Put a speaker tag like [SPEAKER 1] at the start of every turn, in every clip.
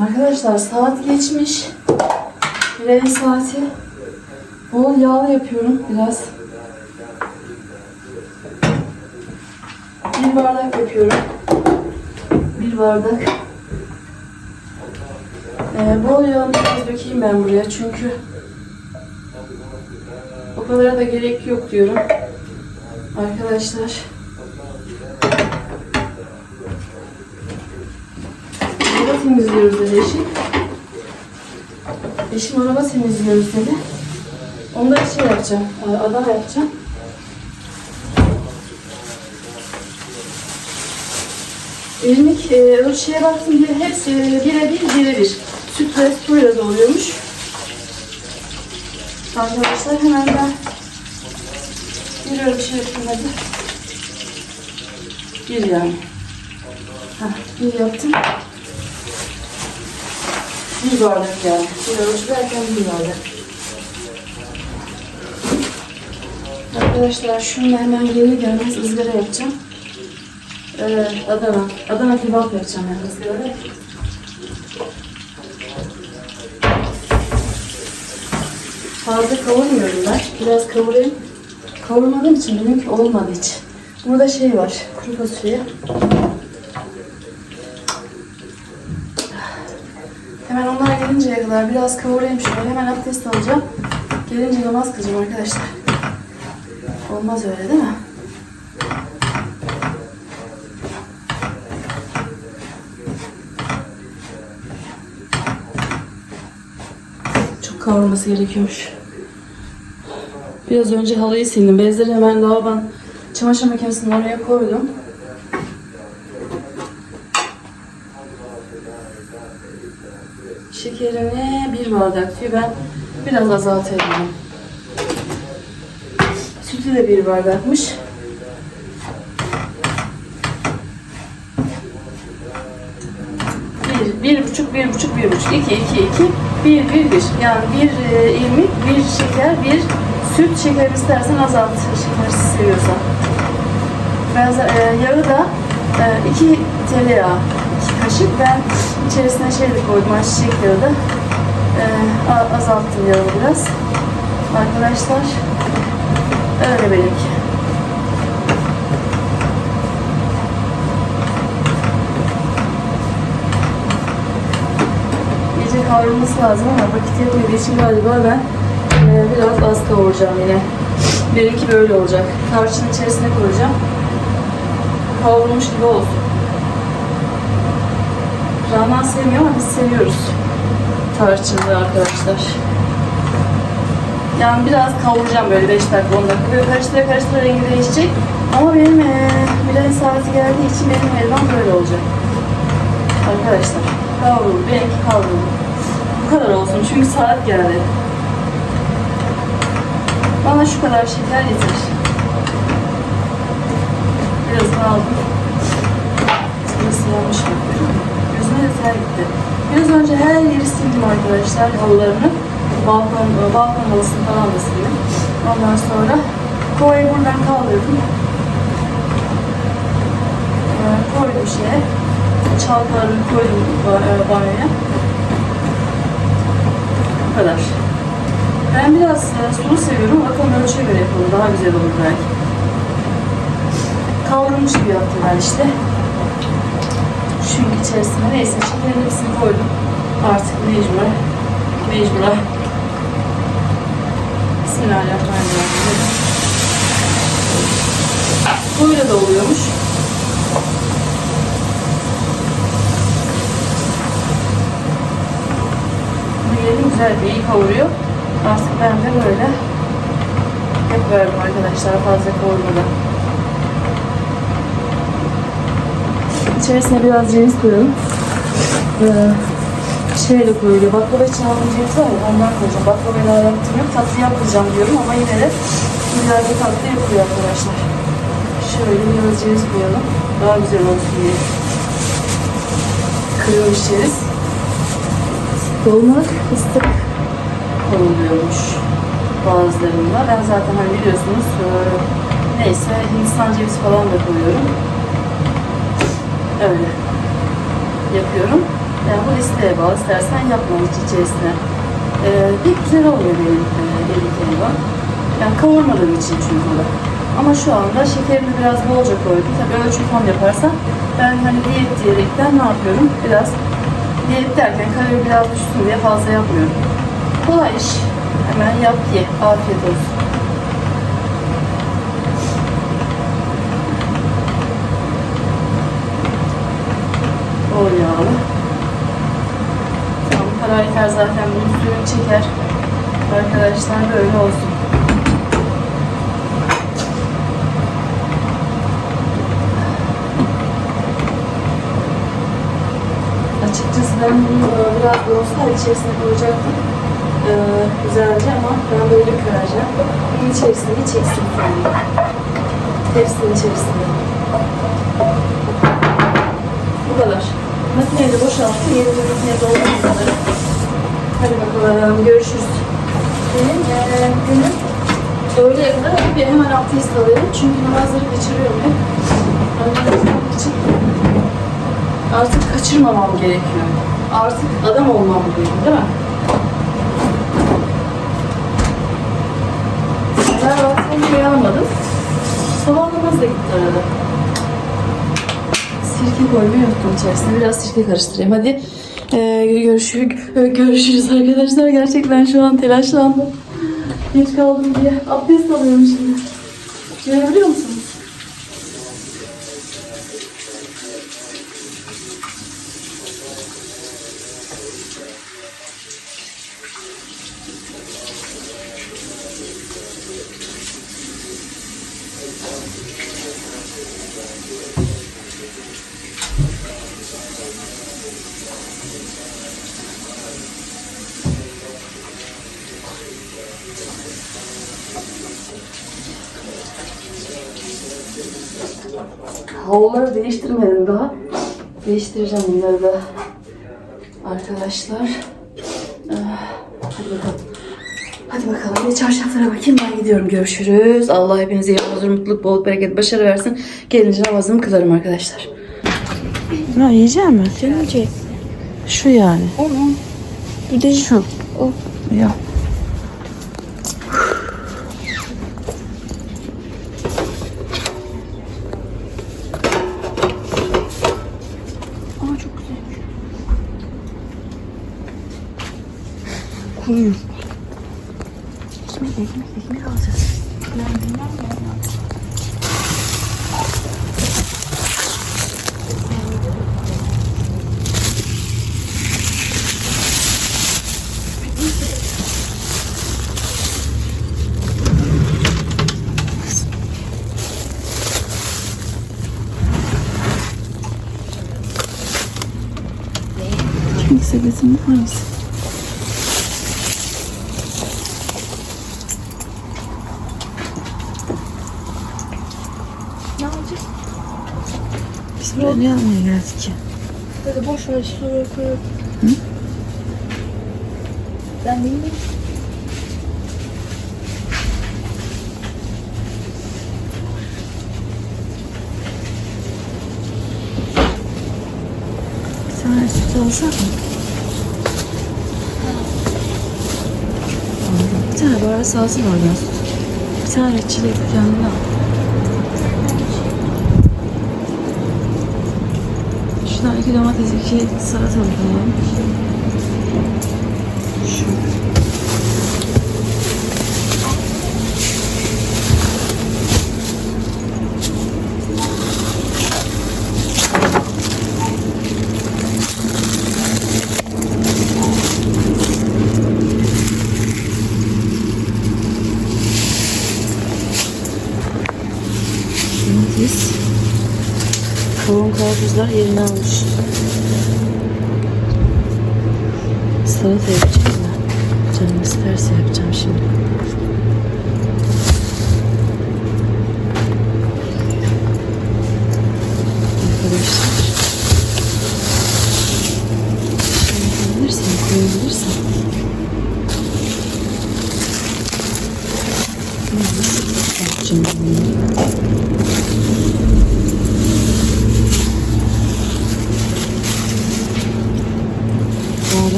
[SPEAKER 1] Arkadaşlar saat geçmiş. Bireyin saati. Bol yağlı yapıyorum biraz. Bir bardak yapıyorum. Bir bardak. Ee, bol yağını biraz dökeyim ben buraya çünkü o kadar da gerek yok diyorum. Arkadaşlar. Araba temizliyoruz dedi eşim. Eşim araba temizliyoruz dedi. Onda bir şey yapacağım. e, Adana yapacağım. İrmik e, ölçüye baktım diye hepsi birebir birebir. Süt ve suyla doluyormuş. Arkadaşlar hemen ben bir ölçü yapayım hadi. Bir yani. Heh, bir yaptım. Bir bardak yani. Bir ölçü derken bir bardak. Arkadaşlar şunu hemen geri gelmez ızgara yapacağım. Ee, Adana. Adana kebap yapacağım yani ızgarada. Fazla kavurmuyorum ben. Biraz kavurayım. Kavurmadığım için benimki olmadı hiç. Burada şey var. Kuru fasulye. Hemen onlar gelinceye kadar biraz kavurayım şöyle. Hemen abdest alacağım. Gelince namaz kılacağım arkadaşlar. Olmaz öyle değil mi? Çok kavrulması gerekiyormuş. Biraz önce halıyı sildim. Bezleri hemen lavabodan çamaşır makinesinin oraya koydum. Şekerini bir bardak diyor. Ben biraz azaltıyorum. Sütü de bir bardakmış. Bir, bir buçuk, bir buçuk, bir buçuk, iki, iki, iki, bir, bir, bir. Yani bir e, irmik, bir şeker, bir süt. Şeker istersen azalt, şekersiz seviyorsan. Biraz e, yağı da e, iki tereyağı, kaşık. Ben içerisine şey de koydum, ayçiçek yağı da. E, a- azalttım yağı biraz. Arkadaşlar, öyle benimki. İyice kavrulması lazım ama vakit yetmediği için galiba ben e, biraz az kavuracağım yine. Benimki böyle olacak. Tarçının içerisine koyacağım. Kavrulmuş gibi olsun. Rana sevmiyor ama biz seviyoruz. Tarçınlı arkadaşlar. Yani biraz kavuracağım böyle 5 dakika 10 dakika. Böyle karıştıra karıştıra rengi değişecek. Ama benim e, bilen saati geldiği için benim helvam böyle olacak. Arkadaşlar kavruldu. Benimki kavruldu. Bu kadar olsun çünkü saat geldi. Bana şu kadar şeker yeter. Biraz aldım. Burası yanmış bak. Ter gitti. Biraz önce her yeri sildim arkadaşlar halılarını. Balkon, balkon halısını falan da sildim. Ondan sonra kovayı buradan kaldırdım. Ee, koydum şeye. Çalkalarını koydum e, banyoya. Bu kadar. Ben biraz e, sulu seviyorum. Bakalım ölçüye göre yapalım. Daha güzel olur belki. Kavrulmuş gibi yaptım ben işte. Çünkü içerisine neyse şekerin hepsini koydum. Artık mecbur. Mecbura. Bismillahirrahmanirrahim. Böyle de oluyormuş. Biberim güzel bir iyi kavuruyor. Artık ben de böyle yapıyorum arkadaşlar fazla kavurmadan. İçerisine biraz ceviz koyalım. Ee, şeyle koyuluyor. Baklava için aldığım ceviz var ya ondan koyacağım. Baklavayla yaptım yok. Tatlı yapmayacağım diyorum ama yine de güzel tatlı yapılıyor arkadaşlar. Şöyle biraz ceviz koyalım. Daha güzel olsun diye. Kırılmış ceviz. Dolma fıstık konuluyormuş bazılarında. Ben zaten hani biliyorsunuz e, neyse Hindistan cevizi falan da koyuyorum. Öyle yapıyorum. Yani bu isteğe bağlı. İstersen yapma hiç içerisine. Ee, pek güzel olmuyor benim e, erik helva. Yani kavurmadığım için çünkü da. Ama şu anda şekerini biraz bolca koydum. Tabii ölçü ton yaparsan ben hani diyet diyerekten ne yapıyorum? Biraz diyet derken kalori biraz düşsün diye fazla yapmıyorum. Kolay iş. Hemen yap ye. Afiyet olsun. Bol yağlı. Tamam, yeter zaten bunun suyunu çeker. Arkadaşlar böyle olsun. Açıkçası ben bunu biraz dostlar içerisine koyacaktım. Ee, güzelce ama ben böyle kıracağım. Bunun içerisinde değil. Tepsinin içerisinde. Makineyi de boşalttım. Yeni bir makineye üzere. Hadi bakalım. Görüşürüz. Benim eee günüm öğleye kadar bir hemen abdest alıyorum. Çünkü namazları kaçırıyorum hep. Namazları için artık kaçırmamam gerekiyor. Artık adam olmam gerekiyor değil mi? Ben vaktimde uyanmadım. Sabah namazı da gitti arada. Sirke koymayı unuttum içerisine. Biraz sirke karıştırayım. Hadi ee, görüşürüz, görüşürüz arkadaşlar. Gerçekten şu an telaşlandım. Geç kaldım diye. Abdest alıyorum şimdi. Görebiliyor musunuz? Havluları değiştirmedim daha. Değiştireceğim bunları da. Arkadaşlar. Ah, Hadi bakalım. Hadi bakalım. Bir çarşaflara bakayım. Ben gidiyorum. Görüşürüz. Allah hepinize iyi huzur, mutluluk, bol bereket, başarı versin. Gelince namazımı kılarım arkadaşlar.
[SPEAKER 2] Ne yiyecek mi?
[SPEAKER 3] Yiyecek.
[SPEAKER 2] Şu yani.
[SPEAKER 3] Onu. Bir de
[SPEAKER 2] Şu.
[SPEAKER 3] o.
[SPEAKER 2] Ya.
[SPEAKER 3] Kuruyor. Şimdi ekmek, ekmek alacağız.
[SPEAKER 2] Ekmek sepetinin aynısı.
[SPEAKER 3] Ne yapacağız?
[SPEAKER 2] Biz buraya ne almaya geldik ki?
[SPEAKER 3] Böyle boş ver şuraya koyup. Ben bilmiyorum.
[SPEAKER 2] Tane süt alsak mı? Bir tane bari salsın oradan süt. Bir tane çilek yanına al. Şuradan iki domates, iki salatalık alalım. Şu. Domates. Kavun karpuzlar yerini almış. Salata yapacağım da. Canım isterse yapacağım şimdi. Arkadaşlar. Koyabilirsem koyabilirsem. Nasıl yapacağım bunu?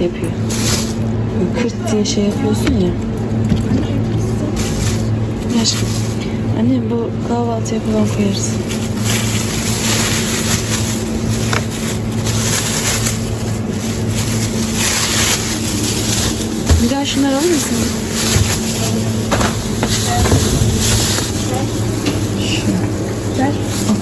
[SPEAKER 1] şey yapıyor. Kırt diye şey yapıyorsun ya. Aşkım. Anne bu kahvaltı yapılan koyarız. Bir daha şunları alır mısın? Şu. Ver. Al.